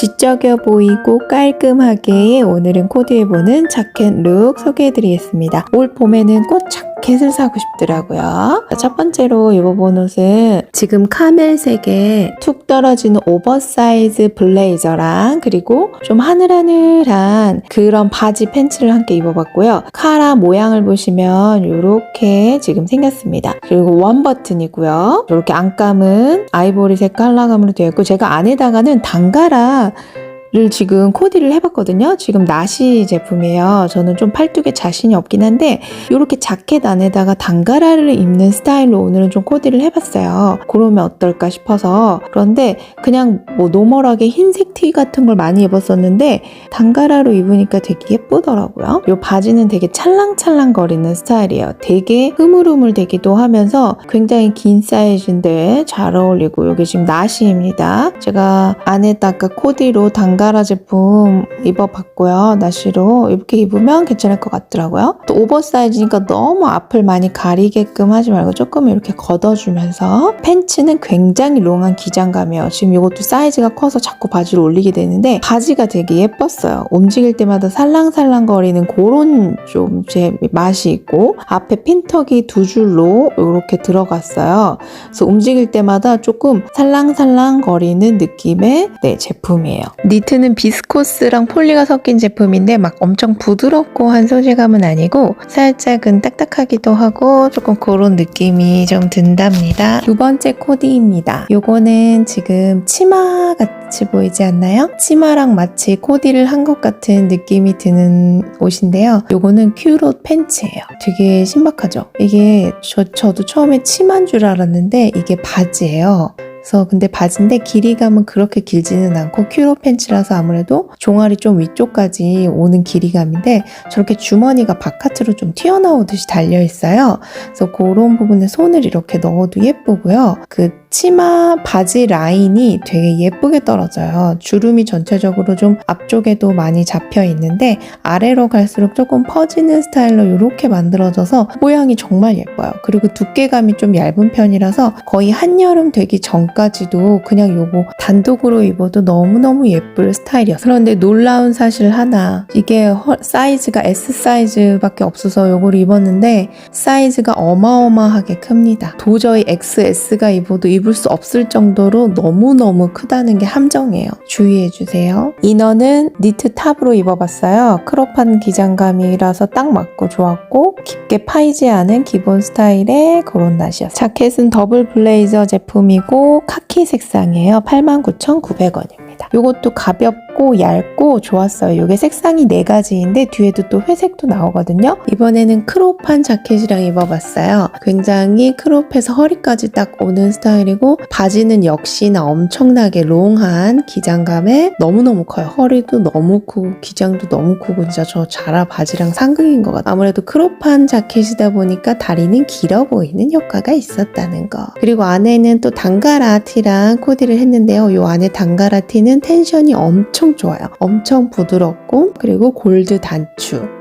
지적여 보이고 깔끔하게 오늘은 코디해보는 자켓 룩 소개해드리겠습니다. 올 봄에는 꼭 자켓을 사고 싶더라고요. 첫 번째로 입어본 옷은 지금 카멜색에 툭 떨어지는 오버사이즈 블레이저랑 그리고 좀 하늘하늘한 그런 바지 팬츠를 함께 입어봤고요. 카라 모양을 보시면 이렇게 지금 생겼습니다. 그리고 원 버튼이고요. 이렇게 안감은 아이보리색 컬러감으로 되어 있고 제가 안에다가는 단가라 를 지금 코디를 해봤거든요. 지금 나시 제품이에요. 저는 좀 팔뚝에 자신이 없긴 한데 이렇게 자켓 안에다가 단가라를 입는 스타일로 오늘은 좀 코디를 해봤어요. 그러면 어떨까 싶어서 그런데 그냥 뭐 노멀하게 흰색 티 같은 걸 많이 입었었는데 단가라로 입으니까 되게 예쁘더라고요. 이 바지는 되게 찰랑찰랑 거리는 스타일이에요. 되게 흐물흐물 되기도 하면서 굉장히 긴 사이즈인데 잘 어울리고 이게 지금 나시입니다. 제가 안에다가 코디로 단가 라 제품 입어봤고요. 나시로 이렇게 입으면 괜찮을 것 같더라고요. 또 오버사이즈니까 너무 앞을 많이 가리게끔 하지 말고 조금 이렇게 걷어주면서 팬츠는 굉장히 롱한 기장감이에요. 지금 이것도 사이즈가 커서 자꾸 바지를 올리게 되는데 바지가 되게 예뻤어요. 움직일 때마다 살랑살랑 거리는 그런 좀 제 맛이 있고 앞에 핀턱이 두 줄로 이렇게 들어갔어요. 그래서 움직일 때마다 조금 살랑살랑 거리는 느낌의 네, 제품이에요. 니트 는 비스코스랑 폴리가 섞인 제품인데 막 엄청 부드럽고 한 소재감은 아니고 살짝은 딱딱하기도 하고 조금 그런 느낌이 좀 든답니다. 두 번째 코디입니다. 요거는 지금 치마 같이 보이지 않나요? 치마랑 마치 코디를 한 것 같은 느낌이 드는 옷인데요. 요거는 큐롯 팬츠예요. 되게 신박하죠? 이게 저, 저도 처음에 치마인 줄 알았는데 이게 바지예요. 그래서 근데 바지인데 길이감은 그렇게 길지는 않고 큐로 팬츠라서 아무래도 종아리 좀 위쪽까지 오는 길이감인데 저렇게 주머니가 바깥으로 좀 튀어나오듯이 달려 있어요. 그래서 그런 부분에 손을 이렇게 넣어도 예쁘고요. 그 치마 바지 라인이 되게 예쁘게 떨어져요. 주름이 전체적으로 좀 앞쪽에도 많이 잡혀 있는데 아래로 갈수록 조금 퍼지는 스타일로 이렇게 만들어져서 모양이 정말 예뻐요. 그리고 두께감이 좀 얇은 편이라서 거의 한여름 되기 전까지도 그냥 요거 단독으로 입어도 너무너무 예쁠 스타일이었어요. 그런데 놀라운 사실 하나. 이게 허- 사이즈가 S 사이즈밖에 없어서 요거를 입었는데 사이즈가 어마어마하게 큽니다. 도저히 XS가 입어도 입을 수 없을 정도로 너무너무 크다는 게 함정이에요. 주의해 주세요. 이너는 니트 탑으로 입어봤어요. 크롭한 기장감이라서 딱 맞고 좋았고 깊게 파이지 않은 기본 스타일의 그런 나시였어요. 자켓은 더블 블레이저 제품이고 카키 색상이에요. 89,900원입니다. 이것도 가볍 고 얇고 좋았어요. 이게 색상이 네 가지인데 뒤에도 또 회색도 나오거든요. 이번에는 크롭한 자켓이랑 입어봤어요. 굉장히 크롭해서 허리까지 딱 오는 스타일이고 바지는 역시나 엄청나게 롱한 기장감에 너무너무 커요. 허리도 너무 크고 기장도 너무 크고 진짜 저 자라 바지랑 상극인 것 같아요. 아무래도 크롭한 자켓이다 보니까 다리는 길어 보이는 효과가 있었다는 거. 그리고 안에는 또 단가라 티랑 코디를 했는데요. 이 안에 단가라 티는 텐션이 엄청 좋아요. 엄청 부드럽고 그리고 골드 단추.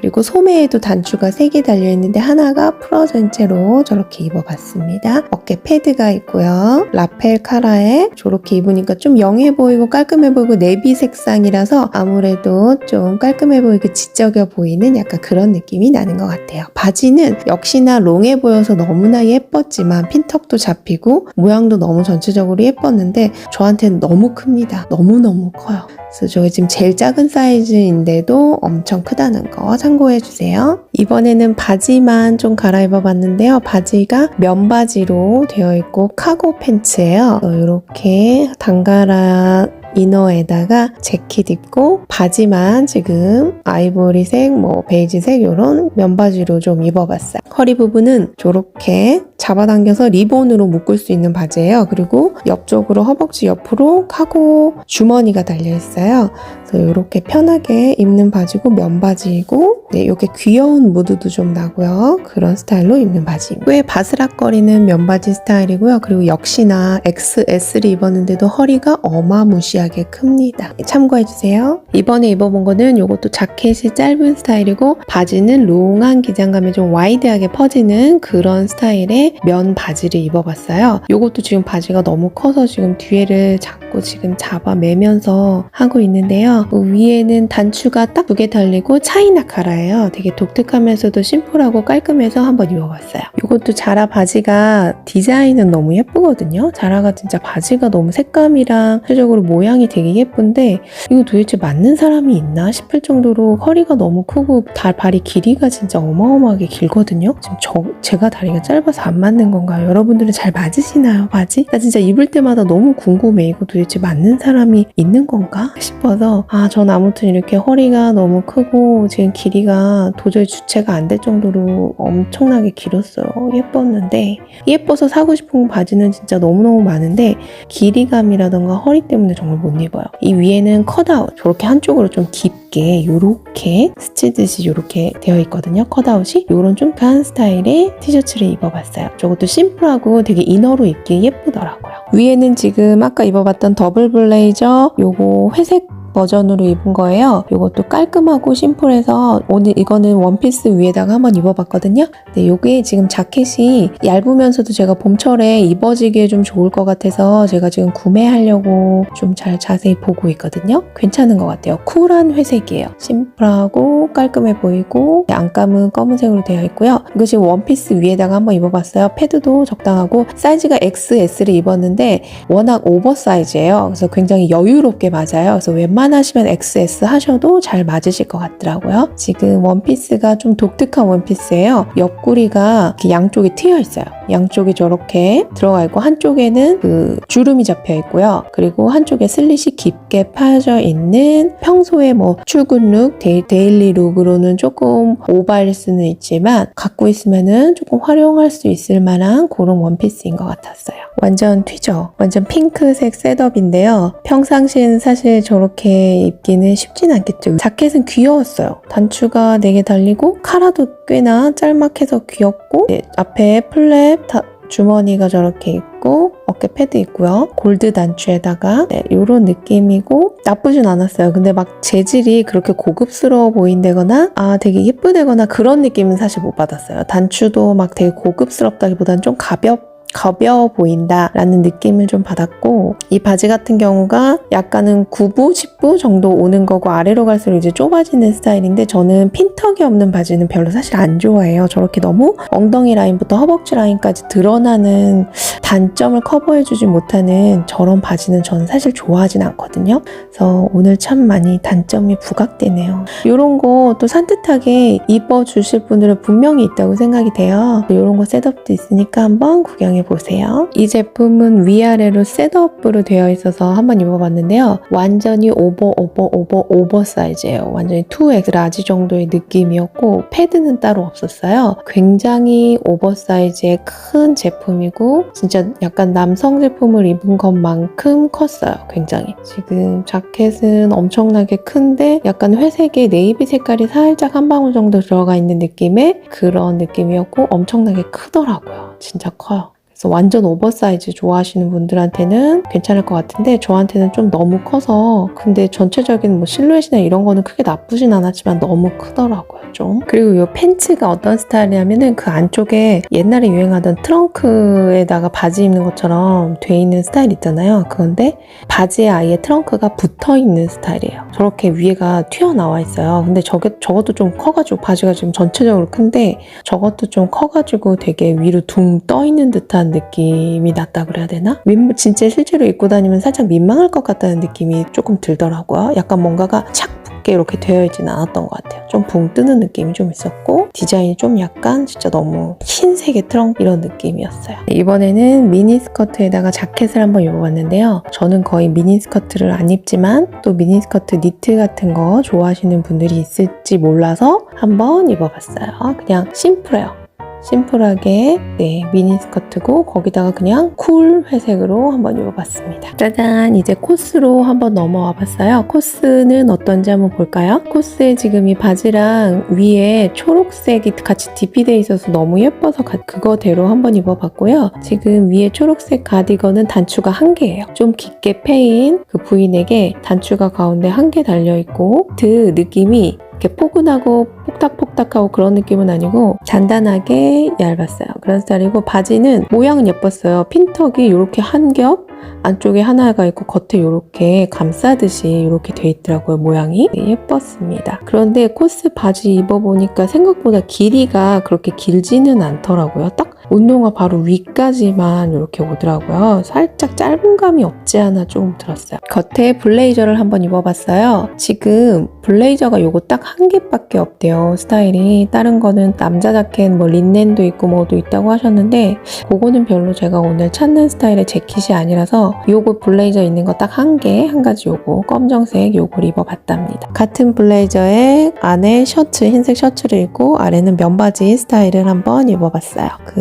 그리고 소매에도 단추가 3개 달려있는데 하나가 풀어진 채로 저렇게 입어봤습니다. 어깨 패드가 있고요. 라펠 카라에 저렇게 입으니까 좀 영해 보이고 깔끔해 보이고 네비 색상이라서 아무래도 좀 깔끔해 보이고 지적여 보이는 약간 그런 느낌이 나는 것 같아요. 바지는 역시나 롱해 보여서 너무나 예뻤지만 핀턱도 잡히고 모양도 너무 전체적으로 예뻤는데 저한테는 너무 큽니다. 너무너무 커요. 그래서 저게 지금 제일 작은 사이즈인데도 엄청 크다는 거 참고해 주세요. 이번에는 바지만 좀 갈아입어 봤는데요. 바지가 면바지로 되어 있고 카고 팬츠예요. 이렇게 단가라 이너에다가 재킷 입고 바지만 지금 아이보리색, 뭐 베이지색 이런 면바지로 좀 입어봤어요. 허리 부분은 저렇게 잡아당겨서 리본으로 묶을 수 있는 바지예요. 그리고 옆쪽으로 허벅지 옆으로 카고 주머니가 달려 있어요. 그래서 이렇게 편하게 입는 바지고 면바지이고 네, 이렇게 귀여운 무드도 좀 나고요. 그런 스타일로 입는 바지입니다. 꽤 바스락거리는 면바지 스타일이고요. 그리고 역시나 XS를 입었는데도 허리가 어마무시하게 큽니다. 참고해주세요. 이번에 입어본 거는 이것도 자켓이 짧은 스타일이고 바지는 롱한 기장감이 좀 와이드하게 퍼지는 그런 스타일의 면 바지를 입어봤어요. 이것도 지금 바지가 너무 커서 지금 뒤에를 자꾸 지금 잡아 매면서 하고 있는데요. 그 위에는 단추가 딱 두 개 달리고 차이나 카라 예요. 되게 독특하면서도 심플하고 깔끔해서 한번 입어봤어요. 이것도 자라 바지가 디자인은 너무 예쁘거든요. 자라가 진짜 바지가 너무 색감이랑 전체적으로 모양이 되게 예쁜데 이거 도대체 맞는 사람이 있나 싶을 정도로 허리가 너무 크고 다 발이 길이가 진짜 어마어마하게 길거든요. 지금 저 제가 다리가 짧아서 안 맞는 건가요? 여러분들은 잘 맞으시나요, 바지? 나 진짜 입을 때마다 너무 궁금해. 이거 도대체 맞는 사람이 있는 건가 싶어서 아, 전 아무튼 이렇게 허리가 너무 크고 지금 길이 가 도저히 주체가 안 될 정도로 엄청나게 길었어요. 예뻤는데 예뻐서 사고 싶은 바지는 진짜 너무너무 많은데 길이감이라던가 허리 때문에 정말 못 입어요. 이 위에는 컷아웃 저렇게 한쪽으로 좀 깊게 요렇게 스치듯이 요렇게 되어 있거든요. 컷아웃이 요런 좀간 스타일의 티셔츠를 입어봤어요. 저것도 심플하고 되게 이너로 입기 예쁘더라고요. 위에는 지금 아까 입어봤던 더블 블레이저 요거 회색 버전으로 입은 거예요. 이것도 깔끔하고 심플해서 오늘 이거는 원피스 위에다가 한번 입어봤거든요. 근데 이게 지금 자켓이 얇으면서도 제가 봄철에 입어지기에 좀 좋을 것 같아서 제가 지금 구매하려고 좀 잘 자세히 보고 있거든요. 괜찮은 것 같아요. 쿨한 회색이에요. 심플하고 깔끔해 보이고 안감은 검은색으로 되어 있고요. 이거 지금 원피스 위에다가 한번 입어봤어요. 패드도 적당하고 사이즈가 XS를 입었는데 워낙 오버사이즈예요. 그래서 굉장히 여유롭게 맞아요. 그래서 웬만 하시면 XS 하셔도 잘 맞으실 것 같더라고요. 지금 원피스가 좀 독특한 원피스예요. 옆구리가 이렇게 양쪽이 트여 있어요. 양쪽이 저렇게 들어가 있고 한쪽에는 그 주름이 잡혀 있고요. 그리고 한쪽에 슬릿이 깊게 파져 있는 평소에 뭐 출근 룩, 데일리 룩으로는 조금 오버할 수는 있지만 갖고 있으면은 조금 활용할 수 있을 만한 그런 원피스인 것 같았어요. 완전 튀죠. 완전 핑크색 셋업인데요. 평상시엔 사실 저렇게 입기는 쉽진 않겠죠. 자켓은 귀여웠어요. 단추가 4개 달리고 카라도 꽤나 짤막해서 귀엽고 네, 앞에 플랩 다- 주머니가 저렇게 있고 어깨 패드 있고요. 골드 단추에다가 네, 이런 느낌이고 나쁘진 않았어요. 근데 막 재질이 그렇게 고급스러워 보인다거나 아 되게 예쁘다거나 그런 느낌은 사실 못 받았어요. 단추도 막 되게 고급스럽다기보다는 좀 가볍 가벼워 보인다 라는 느낌을 좀 받았고 이 바지 같은 경우가 약간은 9부, 10부 정도 오는 거고 아래로 갈수록 이제 좁아지는 스타일인데 저는 핀턱이 없는 바지는 별로 사실 안 좋아해요. 저렇게 너무 엉덩이 라인부터 허벅지 라인까지 드러나는 단점을 커버해주지 못하는 저런 바지는 저는 사실 좋아하진 않거든요. 그래서 오늘 참 많이 단점이 부각되네요. 이런 거 또 산뜻하게 입어주실 분들은 분명히 있다고 생각이 돼요. 이런 거 셋업도 있으니까 한번 구경해 보세요. 이 제품은 위아래로 셋업으로 되어 있어서 한번 입어봤는데요. 완전히 오버 오버 오버 오버 사이즈예요. 완전히 2X 라지 정도의 느낌이었고 패드는 따로 없었어요. 굉장히 오버 사이즈의 큰 제품이고 진짜 약간 남성 제품을 입은 것만큼 컸어요. 굉장히. 지금 자켓은 엄청나게 큰데 약간 회색의 네이비 색깔이 살짝 한 방울 정도 들어가 있는 느낌의 그런 느낌이었고 엄청나게 크더라고요. 진짜 커요. 그래서 완전 오버사이즈 좋아하시는 분들한테는 괜찮을 것 같은데 저한테는 좀 너무 커서 근데 전체적인 뭐 실루엣이나 이런 거는 크게 나쁘진 않았지만 너무 크더라고요 좀. 그리고 이 팬츠가 어떤 스타일이냐면은 그 안쪽에 옛날에 유행하던 트렁크에다가 바지 입는 것처럼 돼 있는 스타일 있잖아요. 그건데 바지에 아예 트렁크가 붙어 있는 스타일이에요. 저렇게 위에가 튀어나와 있어요. 근데 저게 저것도 좀 커가지고 바지가 지금 전체적으로 큰데 저것도 좀 커가지고 되게 위로 둥 떠 있는 듯한 느낌이 났다 그래야 되나? 민, 진짜 실제로 입고 다니면 살짝 민망할 것 같다는 느낌이 조금 들더라고요. 약간 뭔가가 착 붙게 이렇게 되어 있지는 않았던 것 같아요. 좀 붕 뜨는 느낌이 좀 있었고 디자인이 좀 약간 진짜 너무 흰색의 트렁크 이런 느낌이었어요. 이번에는 미니스커트에다가 자켓을 한번 입어봤는데요. 저는 거의 미니스커트를 안 입지만 또 미니스커트 니트 같은 거 좋아하시는 분들이 있을지 몰라서 한번 입어봤어요. 그냥 심플해요. 심플하게 네 미니스커트고 거기다가 그냥 쿨 회색으로 한번 입어봤습니다. 짜잔 이제 코스로 한번 넘어와 봤어요. 코스는 어떤지 한번 볼까요? 코스에 지금 이 바지랑 위에 초록색이 같이 디피되어 있어서 너무 예뻐서 가- 그거대로 한번 입어봤고요. 지금 위에 초록색 가디건은 단추가 한 개예요. 좀 깊게 패인 그 부인에게 단추가 가운데 한 개 달려있고 그 느낌이 이렇게 포근하고 폭닥폭닥하고 그런 느낌은 아니고 단단하게 얇았어요. 그런 스타일이고 바지는 모양은 예뻤어요. 핀턱이 이렇게 한 겹 안쪽에 하나가 있고 겉에 이렇게 감싸듯이 이렇게 돼 있더라고요. 모양이 네, 예뻤습니다. 그런데 코스 바지 입어보니까 생각보다 길이가 그렇게 길지는 않더라고요. 딱 운동화 바로 위까지만 이렇게 오더라고요. 살짝 짧은 감이 없지 않아 조금 들었어요. 겉에 블레이저를 한번 입어봤어요. 지금 블레이저가 요거 딱 한 개밖에 없대요. 스타일이. 다른 거는 남자 자켓 뭐 린넨도 있고 뭐도 있다고 하셨는데 그거는 별로 제가 오늘 찾는 스타일의 재킷이 아니라서 요거 블레이저 있는 거 딱 한 개, 한 가지 요거 검정색 요걸 입어봤답니다. 같은 블레이저에 안에 셔츠, 흰색 셔츠를 입고 아래는 면바지 스타일을 한번 입어봤어요. 그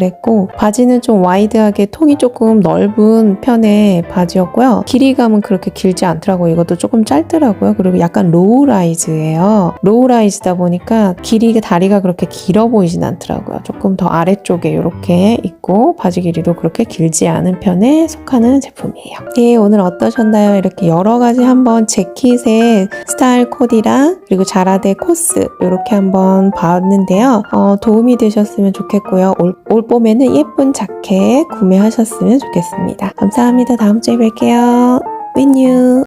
랬고 바지는 좀 와이드하게 통이 조금 넓은 편의 바지였고요. 길이감은 그렇게 길지 않더라고요. 이것도 조금 짧더라고요. 그리고 약간 로우라이즈예요. 로우라이즈다 보니까 길이가 다리가 그렇게 길어 보이진 않더라고요. 조금 더 아래쪽에 이렇게 있고 바지 길이도 그렇게 길지 않은 편에 속하는 제품이에요. 네, 오늘 어떠셨나요? 이렇게 여러 가지 한번 재킷의 스타일 코디랑 그리고 자라데 코스 이렇게 한번 봤는데요. 어, 도움이 되셨으면 좋겠고요. 올, 올 봄에는 예쁜 자켓 구매하셨으면 좋겠습니다. 감사합니다. 다음 주에 뵐게요. 윈유